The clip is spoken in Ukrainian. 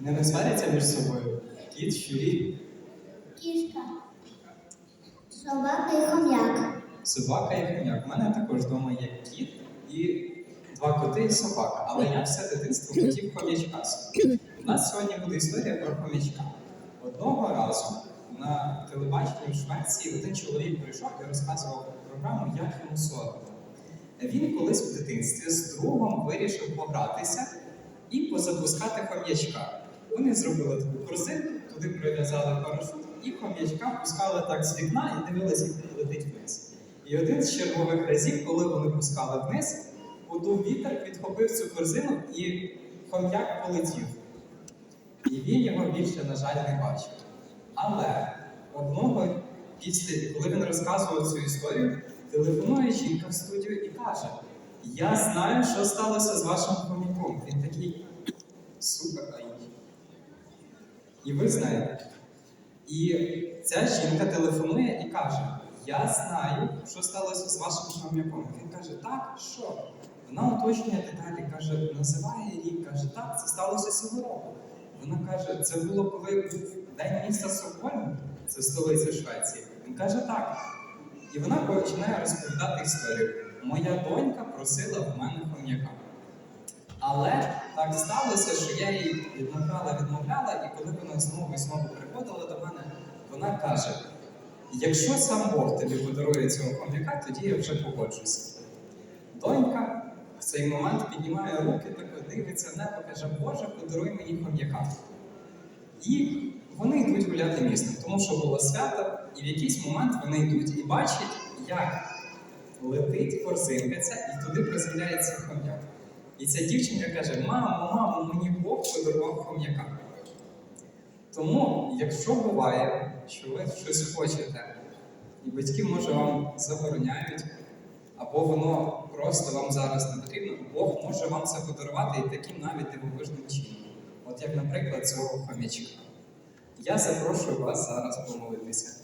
Не сваряться між собою. Кіт, щурі, Кішка. Собака і хом'як. собака і хом'як. У мене також вдома є кіт і два коти і собака. Але я все дитинство хотів хом'ячка. собі. У нас сьогодні буде історія про хом'ячка. Одного разу на телебаченні в Швеції один чоловік прийшов і розказував про програму, як йому соромно. Він колись в дитинстві з другом вирішив погратися і позапускати хом'ячка. Вони зробили таку корзинку, туди прив'язали парашут і хом'ячка пускали так з вікна і дивилися, як він летить вниз. І один з чергових разів, коли вони пускали вниз, подув вітер, підхопив цю корзину і хом'як полетів. І він його більше, на жаль, не бачив. Але одного після, коли він розказував цю історію, телефонує жінка в студію і каже: Я знаю, що сталося з вашим хом'яком. Він такий супер. І ви знаєте. І ця жінка телефонує і каже: Я знаю, що сталося з вашим хом'яком. Він каже, так, що? Вона уточнює деталі, каже, називає рік, каже, так, це сталося цього року. Вона каже, це було коли був день міста Стокгольм, це столиця Швеції. Він каже, так. І вона починає розповідати історію. Моя донька просила в мене хом'яка. Але так сталося, що я їй відмовляла, відмовляла, і коли вона знову і знову приходила до мене, вона каже: якщо сам Бог тобі подарує цього хом'яка, тоді я вже погоджуся. Донька в цей момент піднімає руки, так дивиться в небо, каже, Боже, подаруй мені хом'яка. І вони йдуть гуляти містом, тому що було свято, і в якийсь момент вони йдуть і бачать, як летить корзинка ця, і туди приземляється хом'як. І ця дівчинка каже: Мамо, мамо, мені Бог подарував хом'яка. Тому, якщо буває, що ви щось хочете, і батьки, може, вам забороняють, або воно просто вам зараз не потрібно, Бог може вам це подарувати і таким навіть дивовижним чином. От як, наприклад, цього хом'ячка. Я запрошую вас зараз помолитися.